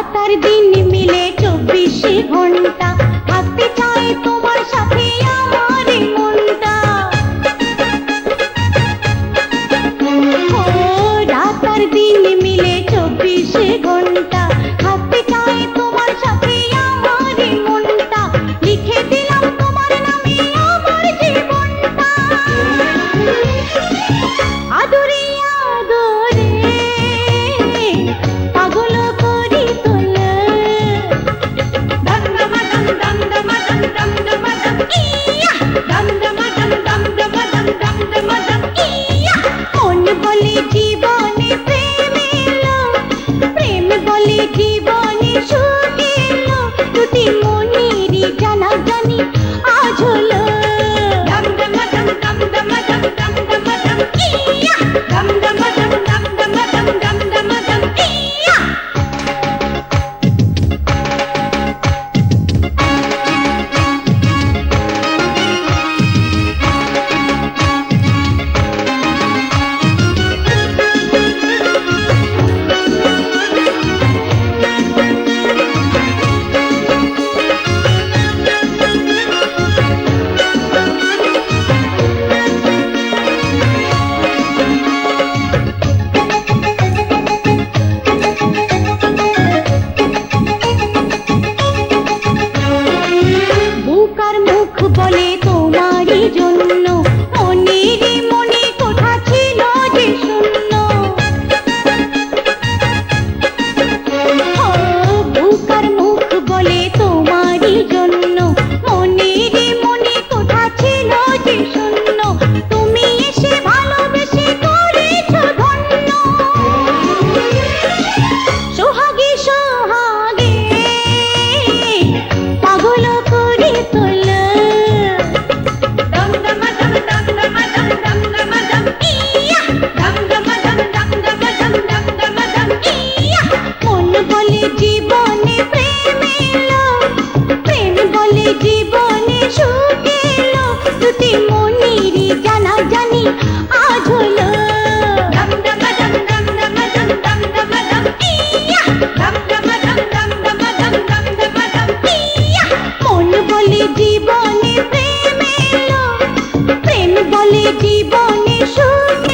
রাত আর দিন মিলে চব্বিশে ঘণ্টা। বলে জীবনে প্রেম এলো। প্রেম বলে জীবনে সুখ